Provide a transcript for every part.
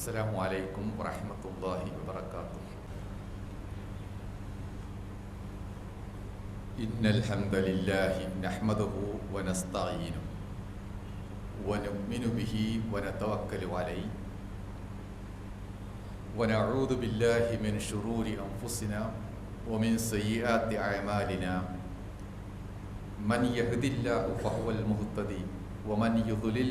السلام عليكم ورحمة الله وبركاته. إن الحمد لله نحمده ونستعينه ونؤمن به ونتوكل عليه. ونعوذ بالله من شرور أنفسنا ومن سيئات أعمالنا. من يهد الله فهو المهتدي ومن يضلل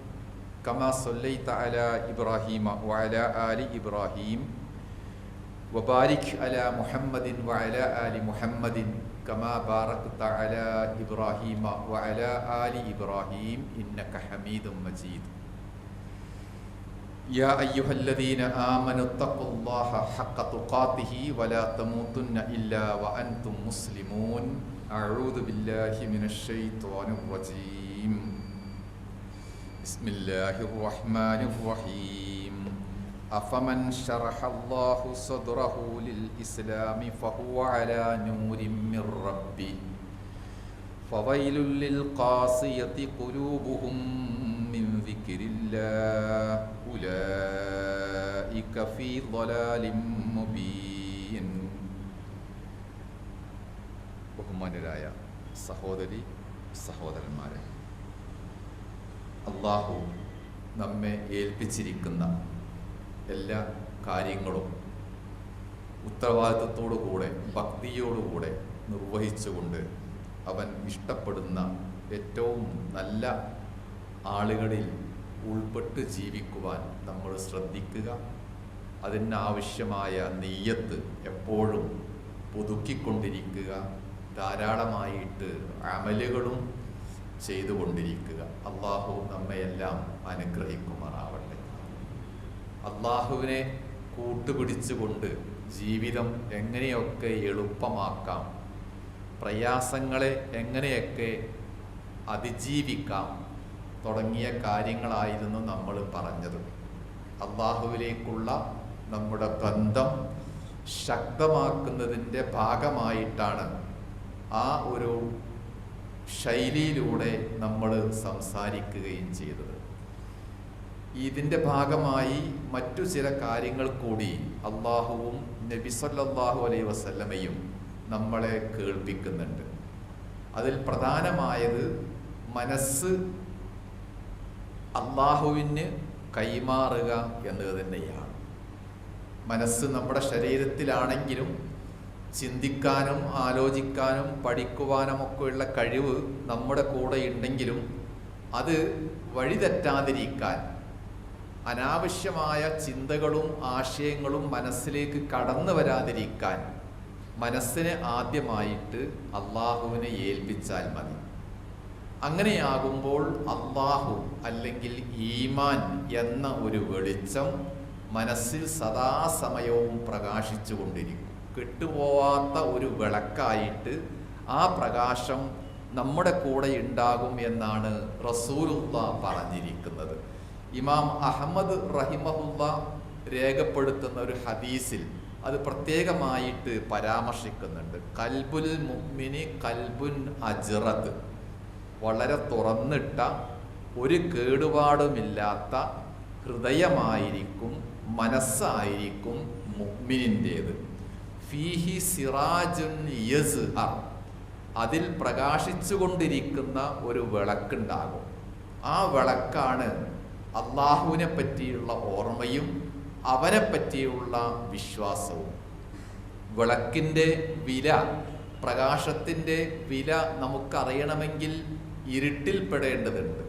كما صليت على إبراهيم وعلى آل إبراهيم وبارك على محمد وعلى آل محمد كما باركت على إبراهيم وعلى آل إبراهيم إنك حميد مجيد يا أيها الذين آمنوا اتقوا الله حق تقاته ولا تموتن إلا وأنتم مسلمون أعوذ بالله من الشيطان الرجيم بسم الله الرحمن الرحيم أفمن شرح الله صدره للإسلام فهو على نور من ربه فويل للقاسية قلوبهم من ذكر الله أولئك في ضلال مبين ബഹുമാനരായ സഹോദരി സഹോദരന്മാരെ അള്ളാഹു നമ്മെ ഏൽപ്പിച്ചിരിക്കുന്ന എല്ലാ കാര്യങ്ങളും ഉത്തരവാദിത്വത്തോടുകൂടെ ഭക്തിയോടുകൂടെ നിർവഹിച്ചുകൊണ്ട് അവൻ ഇഷ്ടപ്പെടുന്ന ഏറ്റവും നല്ല ആളുകളിൽ ഉൾപ്പെട്ട് ജീവിക്കുവാൻ നമ്മൾ ശ്രദ്ധിക്കുക. അതിനാവശ്യമായ നെയ്യത്ത് എപ്പോഴും പുതുക്കിക്കൊണ്ടിരിക്കുക. ധാരാളമായിട്ട് അമലുകളും ചെയ്തുകൊണ്ടിരിക്കുക. അള്ളാഹു നമ്മയെല്ലാം അനുഗ്രഹിക്കുമാറാവട്ടെ. അള്ളാഹുവിനെ കൂട്ടുപിടിച്ചുകൊണ്ട് ജീവിതം എങ്ങനെയൊക്കെ എളുപ്പമാക്കാം പ്രയാസങ്ങളെ എങ്ങനെയൊക്കെ അതിജീവിക്കാം തുടങ്ങിയ കാര്യങ്ങളായിരുന്നു നമ്മൾ പറഞ്ഞത്. അള്ളാഹുവിലേക്കുള്ള നമ്മുടെ ബന്ധം ശക്തമാക്കുന്നതിന്റെ ഭാഗമായിട്ടാണ് ആ ഒരു ശൈലിയിലൂടെ നമ്മൾ സംസാരിക്കുകയും ചെയ്തത്. ഇതിന്റെ ഭാഗമായി മറ്റു ചില കാര്യങ്ങൾ കൂടി അള്ളാഹുവും നബിസല്ലാഹു അലൈ വസല്ലമയും നമ്മളെ കേൾപ്പിക്കുന്നുണ്ട്. അതിൽ പ്രധാനമായത് മനസ്സ് അള്ളാഹുവിന് കൈമാറുക എന്നത് തന്നെയാണ്. മനസ്സ് നമ്മുടെ ശരീരത്തിലാണെങ്കിലും ചിന്തിക്കാനും ആലോചിക്കാനും പഠിക്കുവാനുമൊക്കെയുള്ള കഴിവ് നമ്മുടെ കൂടെ ഉണ്ടെങ്കിലും അത് വഴിതെറ്റാതിരിക്കാൻ അനാവശ്യമായ ചിന്തകളും ആശയങ്ങളും മനസ്സിലേക്ക് കടന്നു വരാതിരിക്കാൻ മനസ്സിനെ ആദ്യമായിട്ട് അള്ളാഹുവിനെ ഏൽപ്പിച്ചാൽ മതി. അങ്ങനെയാകുമ്പോൾ അള്ളാഹു അല്ലെങ്കിൽ ഈമാൻ എന്ന ഒരു വെളിച്ചം മനസ്സിൽ സദാസമയവും പ്രകാശിച്ചു കൊണ്ടിരിക്കും കെട്ടുപോവാത്ത ഒരു വിളക്കായിട്ട് ആ പ്രകാശം നമ്മുടെ കൂടെ ഉണ്ടാകും എന്നാണ് റസൂലുള്ള പറഞ്ഞിരിക്കുന്നത്. ഇമാം അഹമ്മദ് റഹിമഹുല്ല രേഖപ്പെടുത്തുന്ന ഒരു ഹദീസിൽ അത് പ്രത്യേകമായിട്ട് പരാമർശിക്കുന്നുണ്ട്. കൽബുൽ മുഅ്മിനി കൽബുൻ അജിറത്ത്. വളരെ തുറന്നിട്ട ഒരു കേടുപാടുമില്ലാത്ത ഹൃദയമായിരിക്കും മനസ്സായിരിക്കും മുഅ്മിനിന്റേത്. ഫീഹി സിറാജുൻ യസ്ഹർ. അതിൽ പ്രകാശിച്ചുകൊണ്ടിരിക്കുന്ന ഒരു വിളക്കുണ്ടാകും. ആ വിളക്കാണ് അള്ളാഹുവിനെ പറ്റിയുള്ള ഓർമ്മയും അവനെ പറ്റിയുള്ള വിശ്വാസവും. വിളക്കിന്റെ വില പ്രകാശത്തിന്റെ വില നമുക്കറിയണമെങ്കിൽ ഇരുട്ടിൽ പെടേണ്ടതുണ്ട്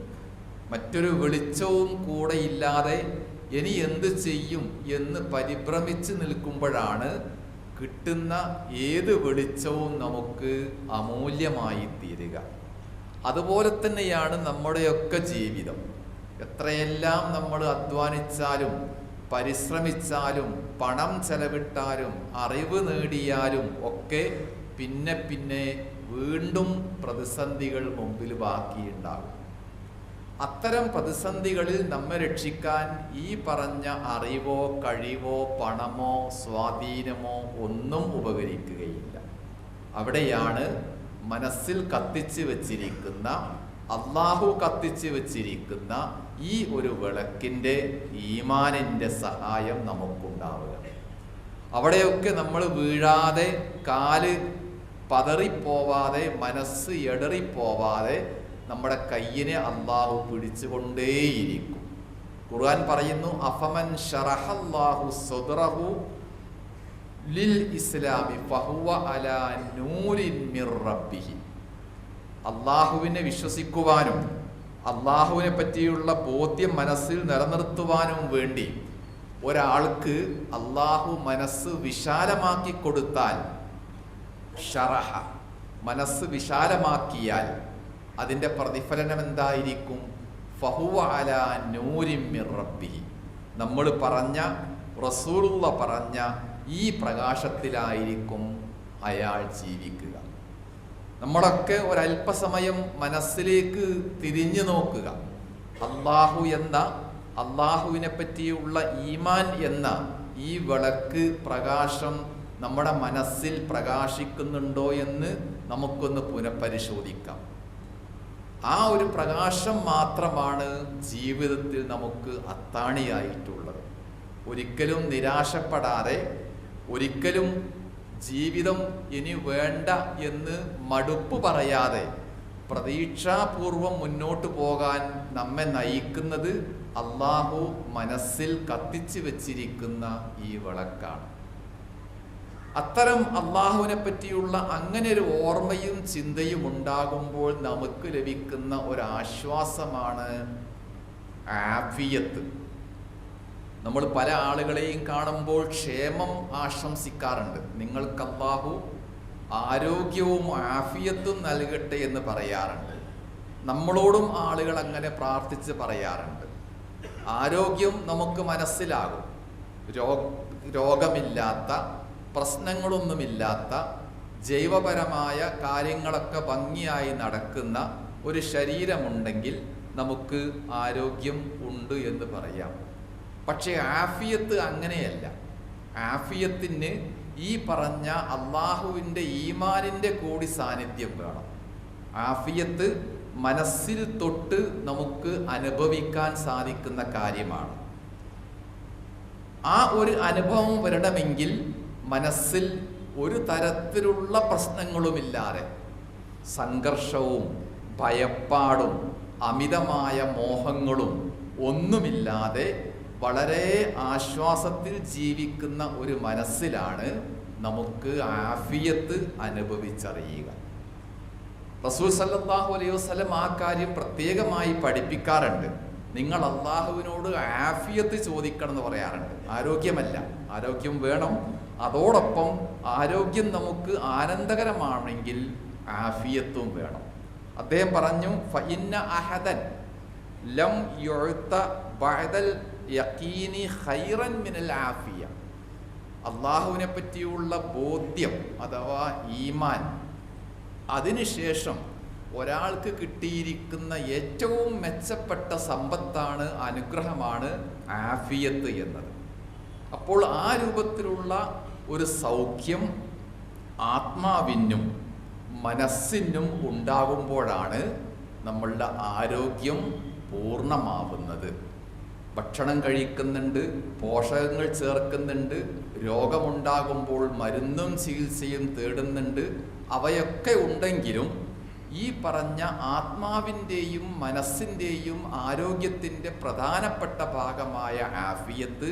മറ്റൊരു വെളിച്ചവും കൂടെ ഇല്ലാതെ ഇനി എന്ത് ചെയ്യും എന്ന് പരിഭ്രമിച്ച് നിൽക്കുമ്പോഴാണ് കിട്ടുന്ന ഏത് വെളിച്ചവും നമുക്ക് അമൂല്യമായി തീരുക. അതുപോലെ തന്നെയാണ് നമ്മുടെയൊക്കെ ജീവിതം. എത്രയെല്ലാം നമ്മൾ അധ്വാനിച്ചാലും പരിശ്രമിച്ചാലും പണം ചെലവിട്ടാലും അറിവ് നേടിയാലും ഒക്കെ പിന്നെ പിന്നെ വീണ്ടും പ്രതിസന്ധികൾ മുമ്പിൽ ബാക്കിയുണ്ടാകും. അത്തരം പ്രതിസന്ധികളിൽ നമ്മെ രക്ഷിക്കാൻ ഈ പറഞ്ഞ അറിവോ കഴിവോ പണമോ സ്വാധീനമോ ഒന്നും ഉപകരിക്കുകയില്ല. അവിടെയാണ് മനസ്സിൽ കത്തിച്ച് വച്ചിരിക്കുന്ന അള്ളാഹു കത്തിച്ച് വച്ചിരിക്കുന്ന ഈ ഒരു വിളക്കിന്റെ ഈമാനിന്റെ സഹായം നമുക്കുണ്ടാവുക. അവിടെയൊക്കെ നമ്മൾ വീഴാതെ കാൽ പതറിപ്പോവാതെ മനസ്സ് എടറിപ്പോവാതെ നമ്മുടെ കയ്യിനെ അള്ളാഹു പിടിച്ചുകൊണ്ടേയിരിക്കും. ഖുർആൻ പറയുന്നു അഫമൻ ഷറഹല്ലാഹു സദറഹു ലിൽ ഇസ്ലാമി ഫഹുവ അലാ നൂരിൻ മിർ റബ്ബിഹി. അള്ളാഹുവിനെ വിശ്വസിക്കുവാനും അള്ളാഹുവിനെ പറ്റിയുള്ള ബോധ്യം മനസ്സിൽ നിലനിർത്തുവാനും വേണ്ടി ഒരാൾക്ക് അള്ളാഹു മനസ്സ് വിശാലമാക്കി കൊടുത്താൽ ഷറഹ മനസ്സ് വിശാലമാക്കിയാൽ അതിന്റെ പ്രതിഫലനം എന്തായിരിക്കും ഫഹുവ അല റബ്ബി നമ്മൾ പറഞ്ഞ റസൂറുള്ള പറഞ്ഞ ഈ പ്രകാശത്തിലായിരിക്കും അയാൾ ജീവിക്കുക. നമ്മളൊക്കെ ഒരല്പസമയം മനസ്സിലേക്ക് തിരിഞ്ഞു നോക്കുക. അള്ളാഹു എന്ന അള്ളാഹുവിനെ പറ്റിയുള്ള ഈമാൻ എന്ന ഈ വിളക്ക് പ്രകാശം നമ്മുടെ മനസ്സിൽ പ്രകാശിക്കുന്നുണ്ടോ എന്ന് നമുക്കൊന്ന് പുനഃപരിശോധിക്കാം. ആ ഒരു പ്രകാശം മാത്രമാണ് ജീവിതത്തിൽ നമുക്ക് അത്താണിയായിട്ടുള്ളത്. ഒരിക്കലും നിരാശപ്പെടാതെ ഒരിക്കലും ജീവിതം ഇനി വേണ്ട എന്ന് മടുപ്പ് പറയാതെ പ്രതീക്ഷാപൂർവം മുന്നോട്ട് പോകാൻ നമ്മെ നയിക്കുന്നത് അള്ളാഹു മനസ്സിൽ കത്തിച്ചു വച്ചിരിക്കുന്ന ഈ വിളക്കാണ്. അത്തരം അള്ളാഹുവിനെ പറ്റിയുള്ള അങ്ങനെ ഒരു ഓർമ്മയും ചിന്തയും ഉണ്ടാകുമ്പോൾ നമുക്ക് ലഭിക്കുന്ന ഒരു ആശ്വാസമാണ് ആഫിയത്ത്. നമ്മൾ പല ആളുകളെയും കാണുമ്പോൾ ക്ഷേമം ആശംസിക്കാറുണ്ട്. നിങ്ങൾക്ക് അള്ളാഹു ആരോഗ്യവും ആഫിയത്തും നൽകട്ടെ എന്ന് പറയാറുണ്ട്. നമ്മളോടും ആളുകൾ അങ്ങനെ പ്രാർത്ഥിച്ച് പറയാറുണ്ട്. ആരോഗ്യം നമുക്ക് മനസ്സിലാകും. രോഗമില്ലാത്ത പ്രശ്നങ്ങളൊന്നുമില്ലാത്ത ജൈവപരമായ കാര്യങ്ങളൊക്കെ ഭംഗിയായി നടക്കുന്ന ഒരു ശരീരമുണ്ടെങ്കിൽ നമുക്ക് ആരോഗ്യം ഉണ്ട് എന്ന് പറയാം. പക്ഷേ ആഫിയത്ത് അങ്ങനെയല്ല. ആഫിയത്തിന് ഈ പറഞ്ഞ അള്ളാഹുവിന്റെ ഈമാനിന്റെ കൂടി സാന്നിധ്യം വേണം. ആഫിയത്ത് മനസ്സിൽ തൊട്ട് നമുക്ക് അനുഭവിക്കാൻ സാധിക്കുന്ന കാര്യമാണ്. ആ ഒരു അനുഭവം വരണമെങ്കിൽ മനസ്സിൽ ഒരു തരത്തിലുള്ള പ്രശ്നങ്ങളുമില്ലാതെ സംഘർഷവും ഭയപ്പാടും അമിതമായ മോഹങ്ങളും ഒന്നുമില്ലാതെ വളരെ ആശ്വാസത്തിൽ ജീവിക്കുന്ന ഒരു മനസ്സിലാണ് നമുക്ക് ആഫിയത്ത് അനുഭവിച്ചറിയുക. റസൂൽ സല്ലാഹു അലൈഹി വസ്ലം ആ കാര്യം പ്രത്യേകമായി പഠിപ്പിക്കാറുണ്ട്. നിങ്ങൾ അള്ളാഹുവിനോട് ആഫിയത്ത് ചോദിക്കണം എന്ന് പറയാറുണ്ട്. ആരോഗ്യമല്ല. ആരോഗ്യം വേണം. അതോടൊപ്പം ആരോഗ്യം നമുക്ക് ആനന്ദകരമാണെങ്കിൽ ആഫിയത്തും വേണം. അദ്ദേഹം പറഞ്ഞു ഫഇന്ന അഹദൻ ലം ബഅദൽ യഖീനി ഖൈറൻ മിനൽ ആഫിയ. അള്ളാഹുവിനെ പറ്റിയുള്ള ബോധ്യം അഥവാ ഈമാൻ അതിനുശേഷം ഒരാൾക്ക് കിട്ടിയിരിക്കുന്ന ഏറ്റവും മെച്ചപ്പെട്ട സമ്പത്താണ് അനുഗ്രഹമാണ് ആഫിയത്ത് എന്നത്. അപ്പോൾ ആ രൂപത്തിലുള്ള ഒരു സൗഖ്യം ആത്മാവിനും മനസ്സിനും ഉണ്ടാകുമ്പോഴാണ് നമ്മളുടെ ആരോഗ്യം പൂർണമാവുന്നത്. ഭക്ഷണം കഴിക്കുന്നുണ്ട് പോഷകങ്ങൾ ചേർക്കുന്നുണ്ട് രോഗമുണ്ടാകുമ്പോൾ മരുന്നും ചികിത്സയും തേടുന്നുണ്ട് അവയൊക്കെ ഉണ്ടെങ്കിലും ഈ പറഞ്ഞ ആത്മാവിന്റെയും മനസ്സിന്റെയും ആരോഗ്യത്തിന്റെ പ്രധാനപ്പെട്ട ഭാഗമായ ആഫിയത്ത്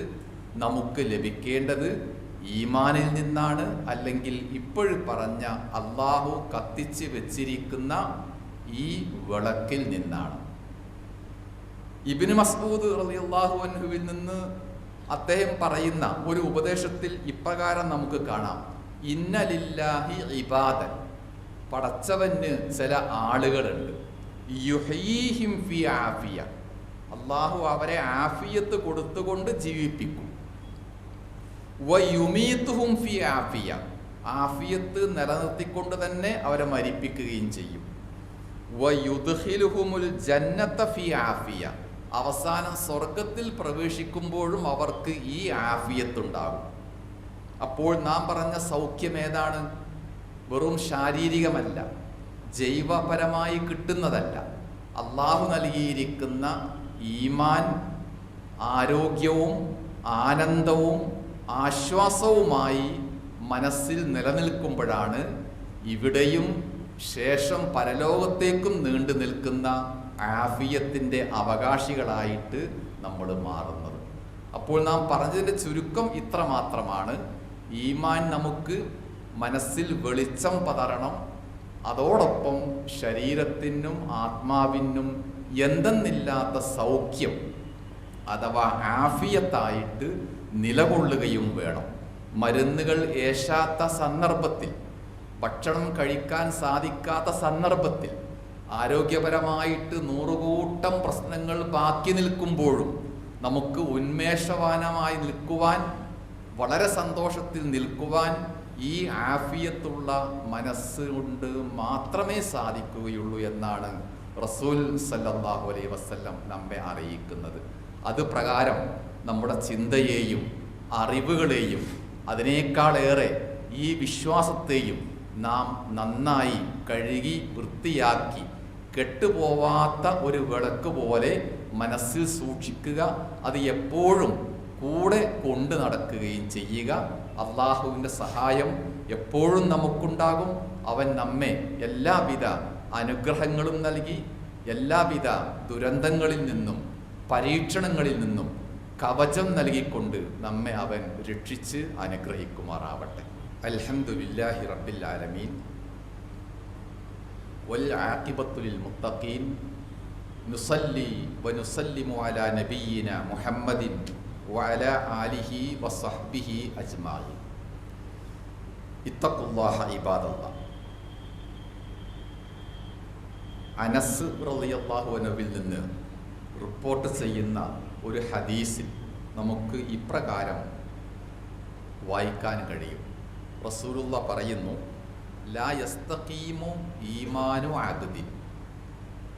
നമുക്ക് ലഭിക്കേണ്ടത് ഈമാനിൽ നിന്നാണ് അല്ലെങ്കിൽ ഇപ്പോഴും പറഞ്ഞ അള്ളാഹു കത്തിച്ച് വെച്ചിരിക്കുന്ന ഈ വിളക്കിൽ നിന്നാണ്. ഇബിന് മസ്ഊദ് റളിയല്ലാഹു അൻഹുവിൽ നിന്ന് അദ്ദേഹം പറയുന്ന ഒരു ഉപദേശത്തിൽ ഇപ്രകാരം നമുക്ക് കാണാം. ഇന്നലില്ലാഹി ഇബാദൻ. പടച്ചവന് ചില ആളുകളുണ്ട്. യുഹീഹിം ഫി ആഫിയ. അള്ളാഹു അവരെ ആഫിയത്ത് കൊടുത്തുകൊണ്ട് ജീവിപ്പിക്കും. വയുമീത്തുഹും ഫി ആഫിയ. ആഫിയത്ത് നിലനിർത്തിക്കൊണ്ട് തന്നെ അവരെ മരിപ്പിക്കുകയും ചെയ്യും. വയുദ്ഖിലുഹുമുൽ ജന്നത്ത ഫി ആഫിയ. അവസാനം സ്വർഗത്തിൽ പ്രവേശിക്കുമ്പോഴും അവർക്ക് ഈ ആഫിയത്തുണ്ടാകും. അപ്പോൾ നാം പറഞ്ഞ സൗഖ്യം ഏതാണ്? വെറും ശാരീരികമല്ല ജൈവപരമായി കിട്ടുന്നതല്ല. അള്ളാഹു നൽകിയിരിക്കുന്ന ഈമാൻ ആരോഗ്യവും ആനന്ദവും ആശ്വാസവുമായി മനസ്സിൽ നിലനിൽക്കുമ്പോഴാണ് ഇവിടെയും ശേഷം പരലോകത്തേക്കും നീണ്ടു നിൽക്കുന്ന ആഫിയത്തിന്റെ അവകാശികളായിട്ട് നമ്മൾ മാറുന്നത്. അപ്പോൾ നാം പറഞ്ഞതിന്റെ ചുരുക്കം ഇത്ര മാത്രമാണ്. ഈമാൻ നമുക്ക് മനസ്സിൽ വെളിച്ചം പതറണം. അതോടൊപ്പം ശരീരത്തിനും ആത്മാവിനും എന്തെന്നില്ലാത്ത സൗഖ്യം അഥവാ ആഫിയത്തായിട്ട് നിലകൊള്ളുകയും വേണം. മരുന്നുകൾ ഏശാത്ത സന്ദർഭത്തിൽ ഭക്ഷണം കഴിക്കാൻ സാധിക്കാത്ത സന്ദർഭത്തിൽ ആരോഗ്യപരമായിട്ട് നൂറുകൂട്ടം പ്രശ്നങ്ങൾ ബാക്കി നിൽക്കുമ്പോഴും നമുക്ക് ഉന്മേഷവാനമായി നിൽക്കുവാൻ വളരെ സന്തോഷത്തിൽ നിൽക്കുവാൻ ഈ ആഫിയത്തുള്ള മനസ്സ് കൊണ്ട് മാത്രമേ സാധിക്കുകയുള്ളൂ എന്നാണ് റസൂൽ സല്ലാഹു അലൈ വസല്ലം നമ്മെ അറിയിക്കുന്നത്. അത് പ്രകാരം നമ്മുടെ ചിന്തയെയും അറിവുകളെയും അതിനേക്കാളേറെ ഈ വിശ്വാസത്തെയും നാം നന്നായി കഴുകി വൃത്തിയാക്കി കെട്ടുപോവാത്ത ഒരു വിളക്ക് പോലെ മനസ്സിൽ സൂക്ഷിക്കുക. അത് എപ്പോഴും കൂടെ കൊണ്ടു നടക്കുകയും ചെയ്യുക. അള്ളാഹുവിന്റെ സഹായം എപ്പോഴും നമുക്കുണ്ടാകും. അവൻ നമ്മെ എല്ലാവിധ അനുഗ്രഹങ്ങളും നൽകി എല്ലാവിധ ദുരന്തങ്ങളിൽ നിന്നും പരീക്ഷണങ്ങളിൽ നിന്നും കവചം നൽകിക്കൊണ്ട് നമ്മെ അവൻ രക്ഷിച്ച് അനുഗ്രഹിക്കുമാറാവട്ടെ. അൽഹംദുലില്ലാഹി റബ്ബിൽ ആലമീൻ. വൽ ആഖിബത്തുലിൽ മുത്തഖീൻ. നുസല്ലി വനുസല്ലിമു അലാ നബിയിന മുഹമ്മദിൻ വഅല ആലിഹി വസഹ്ബിഹി അജ്മായി ഇത്തഖുല്ലാഹ ഇബാദല്ല അനസ് റളിയല്ലാഹു അൻഹുവിൽ നിന്ന് റിപ്പോർട്ട് ചെയ്യുന്ന ഒരു ഹദീസിൽ നമുക്ക് ഇപ്രകാരം വായിക്കാൻ കഴിയും. റസൂലുള്ള പറയുന്നു ലാ ഈമാനു അബ്ദിൻ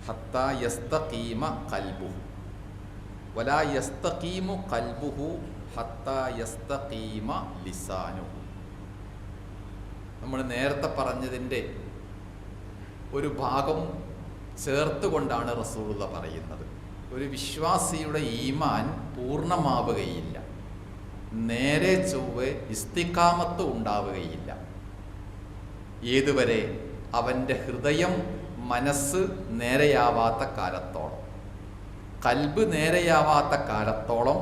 ഹത്ത വലാ ഹത്ത നമ്മൾ നേരത്തെ പറഞ്ഞതിന്റെ ഒരു ഭാഗം ചേർത്തുകൊണ്ടാണ് റസൂലുള്ള പറയുന്നത്. ഒരു വിശ്വാസിയുടെ ഈമാൻ പൂർണമാവുകയില്ല. നേരെ ചൊവ്വെ ഇസ്തിക്കാമത്ത് ഉണ്ടാവുകയില്ല. ഏതുവരെ അവന്റെ ഹൃദയം മനസ്സ് നേരെയാവാത്ത കാലത്തോളം. കൽബ് നേരെയാവാത്ത കാലത്തോളം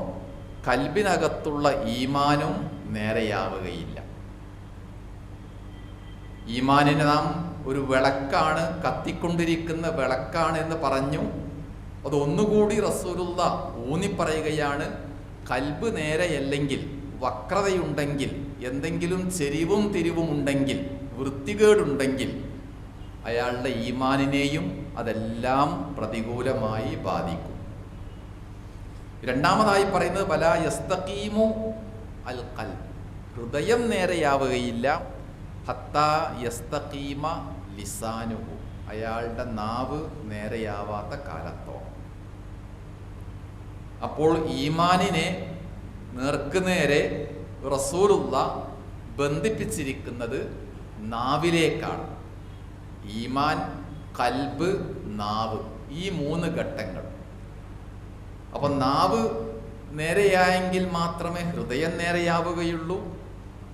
കൽബിനകത്തുള്ള ഈമാനും നേരെയാവുകയില്ല. ഈമാനിനെ നാം ഒരു വിളക്കാണ് കത്തിക്കൊണ്ടിരിക്കുന്ന വിളക്കാണ് എന്ന് പറഞ്ഞു അത് ഒന്നുകൂടി റസൂലുള്ള ഊന്നിപ്പറയുകയാണ്. കൽബ് നേരെയല്ലെങ്കിൽ വക്രതയുണ്ടെങ്കിൽ എന്തെങ്കിലും ചെരിവും തിരിവും ഉണ്ടെങ്കിൽ വൃത്തികേടുണ്ടെങ്കിൽ അയാളുടെ ഈമാനിനെയും അതെല്ലാം പ്രതികൂലമായി ബാധിക്കും. രണ്ടാമതായി പറയുന്നത് ബല യസ്തഖീമു അൽ കൽ ഹൃദയം നേരെയാവുകയില്ല. ഹത്താ യസ്തഖീമ ലിസാനുഹു. അയാളുടെ നാവ് നേരെയാവാത്ത കാലത്തോളം അപ്പോൾ ഈമാനിനെ നേർക്കുനേരെ റസൂലുള്ള ബന്ധിപ്പിച്ചിരിക്കുന്നത് നാവിലേക്കാണ്. ഈമാൻ കൽബ് നാവ് ഈ മൂന്ന് ഘട്ടങ്ങൾ. അപ്പം നാവ് നേരെയായെങ്കിൽ മാത്രമേ ഹൃദയം നേരെയാവുകയുള്ളൂ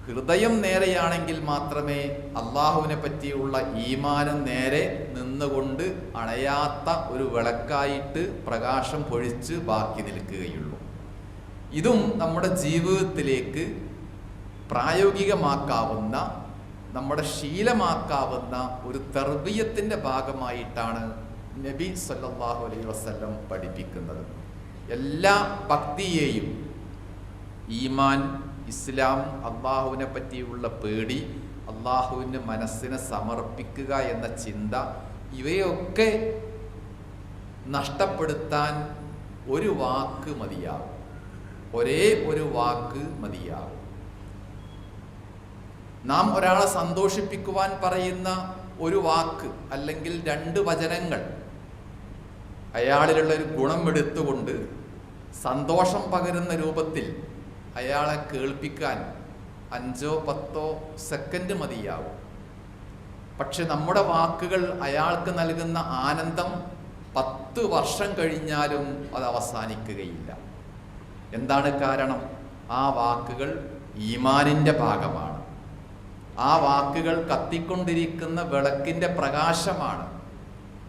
ഹൃദയം നേരെയാണെങ്കിൽ മാത്രമേ അള്ളാഹുവിനെ പറ്റിയുള്ള ഈമാനം നേരെ നിന്നുകൊണ്ട് അണയാത്ത ഒരു വിളക്കായിട്ട് പ്രകാശം പൊഴിച്ച് ബാക്കി നിൽക്കുകയുള്ളൂ. ഇതും നമ്മുടെ ജീവിതത്തിലേക്ക് പ്രായോഗികമാക്കാവുന്ന നമ്മുടെ ശീലമാക്കാവുന്ന ഒരു തർബീയത്തിന്റെ ഭാഗമായിട്ടാണ് നബി സല്ലാഹു അലൈഹി വസല്ലം പഠിപ്പിക്കുന്നത്. എല്ലാ ഭക്തിയെയും ഈമാൻ ഇസ്ലാം അള്ളാഹുവിനെ പറ്റിയുള്ള പേടി അള്ളാഹുവിന് മനസ്സിനെ സമർപ്പിക്കുക എന്ന ചിന്ത ഇവയൊക്കെ നഷ്ടപ്പെടുത്താൻ ഒരു വാക്ക് മതിയാകും ഒരേ ഒരു വാക്ക് മതിയാകും നാം ഒരാളെ സന്തോഷിപ്പിക്കുവാൻ പറയുന്ന ഒരു വാക്ക് അല്ലെങ്കിൽ രണ്ട് വചനങ്ങൾ അയാളിലുള്ള ഒരു ഗുണം എടുത്തുകൊണ്ട് സന്തോഷം പകരുന്ന രൂപത്തിൽ അയാളെ കേൾപ്പിക്കാൻ അഞ്ചോ പത്തോ സെക്കൻഡ് മതിയാവും. പക്ഷെ നമ്മുടെ വാക്കുകൾ അയാൾക്ക് നൽകുന്ന ആനന്ദം പത്ത് വർഷം കഴിഞ്ഞാലും അത് അവസാനിക്കുകയില്ല. എന്താണ് കാരണം? ആ വാക്കുകൾ ഈമാനിന്റെ ഭാഗമാണ്. ആ വാക്കുകൾ കത്തിക്കൊണ്ടിരിക്കുന്ന വിളക്കിന്റെ പ്രകാശമാണ്.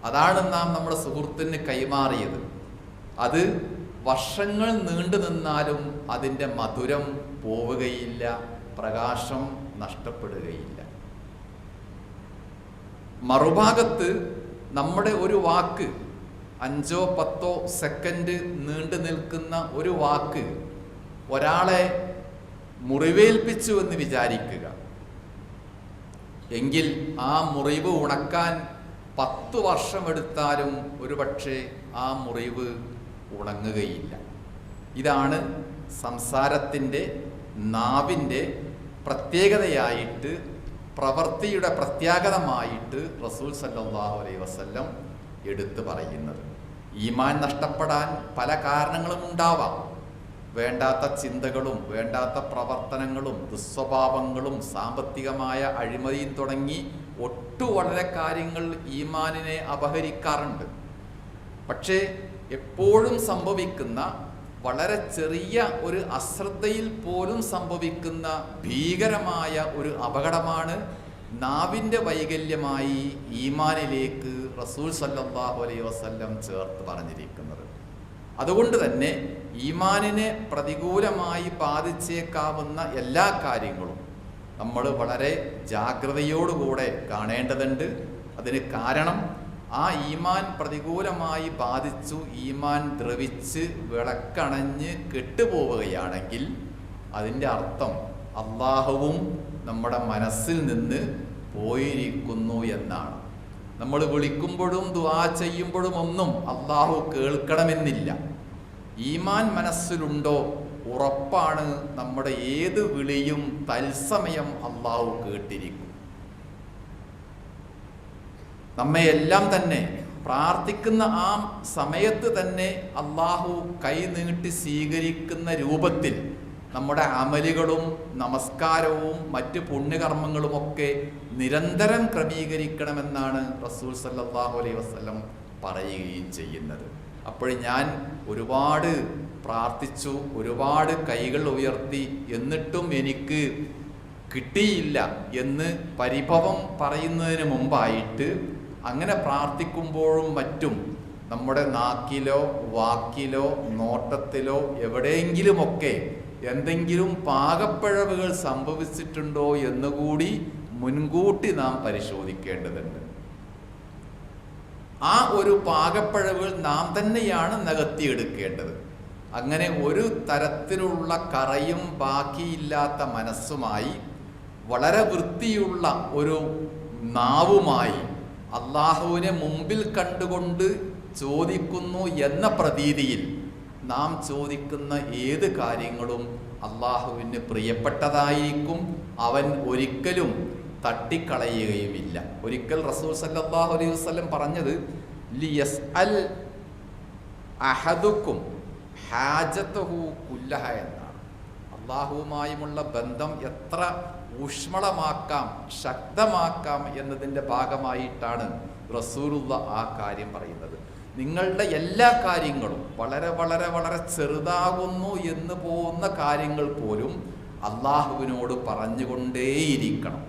അതാണ് നാം നമ്മുടെ സുഹൃത്തിന് കൈമാറിയത്. അത് വർഷങ്ങൾ നീണ്ടു നിന്നാലും അതിന്റെ മധുരം പോവുകയില്ല പ്രകാശം നഷ്ടപ്പെടുകയില്ല. മറുഭാഗത്ത് നമ്മുടെ ഒരു വാക്ക് അഞ്ചോ പത്തോ സെക്കൻഡ് നീണ്ടു നിൽക്കുന്ന ഒരു വാക്ക് ഒരാളെ മുറിവേൽപ്പിച്ചു എന്ന് വിചാരിക്കുക. എങ്കിൽ ആ മുറിവ് ഉണക്കാൻ പത്ത് വർഷമെടുത്താലും ഒരുപക്ഷെ ആ മുറിവ് ഉണങ്ങുകയില്ല. ഇതാണ് സംസാരത്തിന്റെ നാവിന്റെ പ്രത്യേകതയായിട്ട് പ്രവൃത്തിയുടെ പ്രത്യാഗതമായിട്ട് റസൂൽ സല്ലാഹു അലൈ വസ്ല്ലം എടുത്തു പറയുന്നത്. ഈമാൻ നഷ്ടപ്പെടാൻ പല കാരണങ്ങളും ഉണ്ടാവാം. വേണ്ടാത്ത ചിന്തകളും വേണ്ടാത്ത പ്രവർത്തനങ്ങളും ദുസ്വഭാവങ്ങളും സാമ്പത്തികമായ അഴിമതിയും തുടങ്ങി ഒട്ടു വളരെ കാര്യങ്ങൾ ഈമാനിനെ അപഹരിക്കാറുണ്ട്. പക്ഷേ എപ്പോഴും സംഭവിക്കുന്ന വളരെ ചെറിയ ഒരു അശ്രദ്ധയിൽ പോലും സംഭവിക്കുന്ന ഭീകരമായ ഒരു അപകടമാണ് നാവിന്റെ വൈകല്യമായി ഈമാനിലേക്ക് റസൂൽ സല്ലാഹു അലൈ വസ്ല്ലം ചേർത്ത് പറഞ്ഞിരിക്കുന്നത്. അതുകൊണ്ട് തന്നെ ഈമാനിനെ പ്രതികൂലമായി ബാധിച്ചേക്കാവുന്ന എല്ലാ കാര്യങ്ങളും നമ്മൾ വളരെ ജാഗ്രതയോടുകൂടെ കാണേണ്ടതുണ്ട്. അതിന് കാരണം ആ ഈമാൻ പ്രതികൂലമായി ബാധിച്ചു ഈമാൻ ദ്രവിച്ച് വിളക്കണഞ്ഞ് കെട്ടുപോവുകയാണെങ്കിൽ അതിന്റെ അർത്ഥം അള്ളാഹുവും നമ്മുടെ മനസ്സിൽ നിന്ന് പോയിരിക്കുന്നു എന്നാണ്. നമ്മൾ വിളിക്കുമ്പോഴും ദുവാ ചെയ്യുമ്പോഴും ഒന്നും അള്ളാഹു കേൾക്കണമെന്നില്ല. ഈമാൻ മനസ്സിലുണ്ടോ? ഉറപ്പാണ് നമ്മുടെ ഏത് വിളിയും തത്സമയം അള്ളാഹു കേട്ടിരിക്കും. നമ്മെ എല്ലാം തന്നെ പ്രാർത്ഥിക്കുന്ന ആ സമയത്ത് തന്നെ അള്ളാഹു കൈ നീട്ടി സ്വീകരിക്കുന്ന രൂപത്തിൽ നമ്മുടെ അമലുകളും നമസ്കാരവും മറ്റ് പുണ്യകർമ്മങ്ങളുമൊക്കെ നിരന്തരം ക്രമീകരിക്കണമെന്നാണ് റസൂൽ സല്ലാഹു അലൈഹി വസ്ലം പറയുകയും ചെയ്യുന്നത്. അപ്പോൾ ഞാൻ ഒരുപാട് പ്രാർത്ഥിച്ചു ഒരുപാട് കൈകൾ ഉയർത്തി എന്നിട്ടും എനിക്ക് കിട്ടിയില്ല എന്ന് പരിഭവം പറയുന്നതിന് മുമ്പായിട്ട് അങ്ങനെ പ്രാർത്ഥിക്കുമ്പോഴും മറ്റും നമ്മുടെ നാക്കിലോ വാക്കിലോ നോട്ടത്തിലോ എവിടെയെങ്കിലുമൊക്കെ എന്തെങ്കിലും പാകപ്പിഴവുകൾ സംഭവിച്ചിട്ടുണ്ടോ എന്നുകൂടി മുൻകൂട്ടി നാം പരിശോധിക്കേണ്ടതുണ്ട്. ആ ഒരു പാകപ്പിഴവുകൾ നാം തന്നെയാണ് നികത്തിയെടുക്കേണ്ടത്. അങ്ങനെ ഒരു തരത്തിലുള്ള കറയും ബാക്കിയില്ലാത്ത മനസ്സുമായി വളരെ വൃത്തിയുള്ള ഒരു നാവുമായി അള്ളാഹുവിനെ മുമ്പിൽ കണ്ടുകൊണ്ട് ചോദിക്കുന്നു എന്ന പ്രതീതിയിൽ നാം ചോദിക്കുന്ന ഏത് കാര്യങ്ങളും അള്ളാഹുവിന് പ്രിയപ്പെട്ടതായിരിക്കും. അവൻ ഒരിക്കലും തട്ടിക്കളയുകയുമില്ല. ഒരിക്കൽ റസൂൽ സല്ലാഹു അലൈഹി വസ്ലം പറഞ്ഞത് ലിയസ് അൽ അഹദുക്കും ഹാജത്തഹു കുല്ലഹ എന്നാണ് അള്ളാഹുവുമായുമുള്ള ബന്ധം എത്ര ഊഷ്മളമാക്കാം ശക്തമാക്കാം എന്നതിന്റെ ഭാഗമായിട്ടാണ് റസൂലുള്ള ആ കാര്യം പറയുന്നത്. നിങ്ങളുടെ എല്ലാ കാര്യങ്ങളും വളരെ വളരെ വളരെ ചെറുതാകുന്നു എന്ന് പോകുന്ന കാര്യങ്ങൾ പോലും അള്ളാഹുവിനോട് പറഞ്ഞുകൊണ്ടേയിരിക്കണം.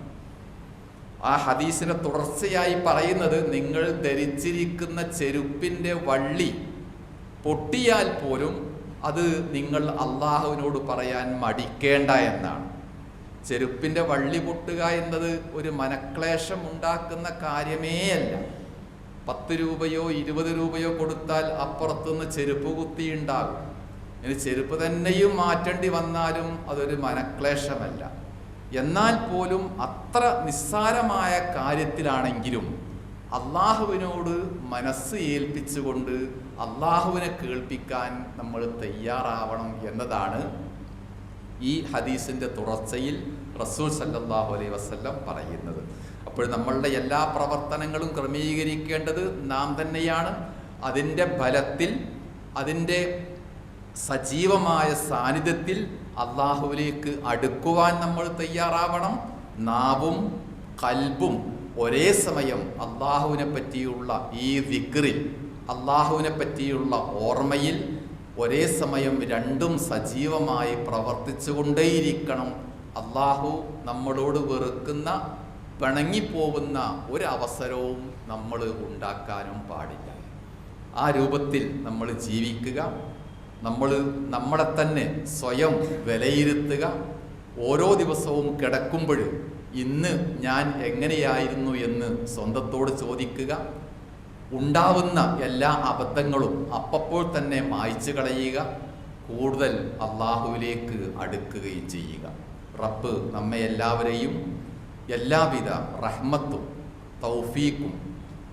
ആ ഹദീസിനെ തുടർച്ചയായി പറയുന്നത് നിങ്ങൾ ധരിച്ചിരിക്കുന്ന ചെരുപ്പിന്റെ വള്ളി പൊട്ടിയാൽ പോലും അത് നിങ്ങൾ അള്ളാഹുവിനോട് പറയാൻ മടിക്കേണ്ട എന്നാണ്. ചെരുപ്പിന്റെ വള്ളി പൊട്ടുക എന്നത് ഒരു മനക്ലേശം ഉണ്ടാക്കുന്ന കാര്യമേ അല്ല. പത്ത് രൂപയോ ഇരുപത് രൂപയോ കൊടുത്താൽ അപ്പുറത്തുനിന്ന് ചെരുപ്പ് കുത്തിയുണ്ടാകും. ഇനി ചെരുപ്പ് തന്നെയും മാറ്റേണ്ടി വന്നാലും അതൊരു മനക്ലേശമല്ല. എന്നാൽ പോലും അത്ര നിസ്സാരമായ കാര്യത്തിലാണെങ്കിലും അള്ളാഹുവിനോട് മനസ്സ് ഏൽപ്പിച്ചുകൊണ്ട് അള്ളാഹുവിനെ കേൾപ്പിക്കാൻ നമ്മൾ തയ്യാറാവണം എന്നതാണ് ഈ ഹദീസിന്റെ തുടർച്ചയിൽ റസൂൽ സല്ലാഹു അലൈഹി വസ്ല്ലം പറയുന്നത്. അപ്പോൾ നമ്മളുടെ എല്ലാ പ്രവർത്തനങ്ങളും ക്രമീകരിക്കേണ്ടത് നാം തന്നെയാണ്. അതിന്റെ ഫലത്തിൽ അതിന്റെ സജീവമായ സാന്നിധ്യത്തിൽ അള്ളാഹുവിലേക്ക് അടുക്കുവാൻ നമ്മൾ തയ്യാറാവണം. നാവും കൽബും ഒരേ സമയം അള്ളാഹുവിനെ പറ്റിയുള്ള ഈ വിക്റിൽ അള്ളാഹുവിനെ പറ്റിയുള്ള ഓർമ്മയിൽ ഒരേ സമയം രണ്ടും സജീവമായി പ്രവർത്തിച്ചുകൊണ്ടേയിരിക്കണം. അള്ളാഹു നമ്മളോട് വെറുക്കുന്ന പിണങ്ങിപ്പോകുന്ന അവസരവും നമ്മൾ ഉണ്ടാക്കാനും പാടില്ല. ആ രൂപത്തിൽ നമ്മൾ ജീവിക്കുക നമ്മൾ നമ്മളെ തന്നെ സ്വയം വിലയിരുത്തുക. ഓരോ ദിവസവും കിടക്കുമ്പോൾ ഇന്ന് ഞാൻ എങ്ങനെയായിരുന്നു എന്ന് സ്വന്തത്തോട് ചോദിക്കുക. ഉണ്ടാവുന്ന എല്ലാ അബദ്ധങ്ങളും അപ്പപ്പോൾ തന്നെ മായ്ച്ചു കളയുക. കൂടുതൽ അള്ളാഹുവിലേക്ക് അടുക്കുകയും ചെയ്യുക. റബ്ബ് നമ്മെ എല്ലാവരെയും എല്ലാവിധ റഹ്മത്തും തൗഫീക്കും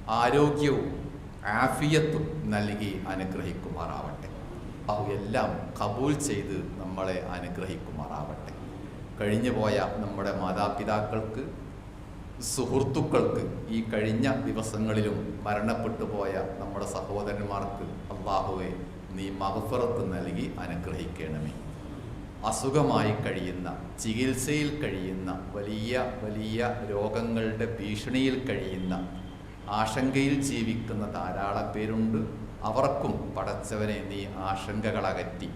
ആരോഗ്യവും ആഫിയത്തും നൽകി അനുഗ്രഹിക്കുമാറാവട്ടെ. അവ എല്ലാം കബൂൽ ചെയ്ത് നമ്മളെ അനുഗ്രഹിക്കുമാറാവട്ടെ. കഴിഞ്ഞുപോയ നമ്മുടെ മാതാപിതാക്കൾക്ക് സുഹൃത്തുക്കൾക്ക് ഈ കഴിഞ്ഞ ദിവസങ്ങളിലും മരണപ്പെട്ടു പോയ നമ്മുടെ സഹോദരന്മാർക്ക് അള്ളാഹുവെ നീ മഹഫറത്ത് നൽകി അനുഗ്രഹിക്കണമേ. അസുഖമായി കഴിയുന്ന ചികിത്സയിൽ കഴിയുന്ന വലിയ വലിയ രോഗങ്ങളുടെ ഭീഷണിയിൽ കഴിയുന്ന ആശങ്കയിൽ ജീവിക്കുന്ന ധാരാളം പേരുണ്ട്. അവർക്കും പടച്ചവനെ നീ ആശങ്കകളകറ്റി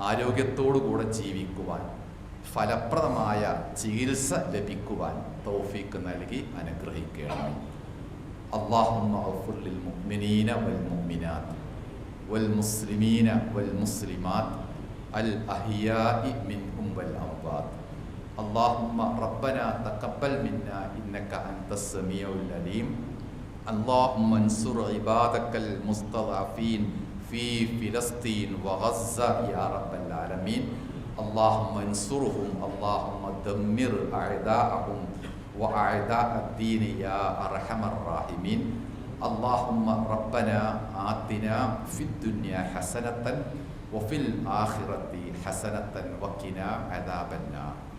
ആരോഗ്യത്തോടുകൂടെ ജീവിക്കുവാൻ ഫലപ്രദമായ ചികിത്സ ലഭിക്കുവാൻ തൗഫീക്ക് നൽകി അനുഗ്രഹിക്കണമേ اللهم اغفر للمؤمنين والمؤمنات والمسلمين والمسلمات الأحياء منهم والأموات اللهم ربنا تقبل منا إنك أنت السميع العليم اللهم انصر عبادك المستضعفين في فلسطين وغزة يا رب العالمين اللهم انصرهم اللهم دمر أعداءهم وأعداء الدين يا أرحم الراحمين. اللهم ربنا آتنا في الدنيا حسنة وفي الآخرة حسنة وقنا عذاب النار.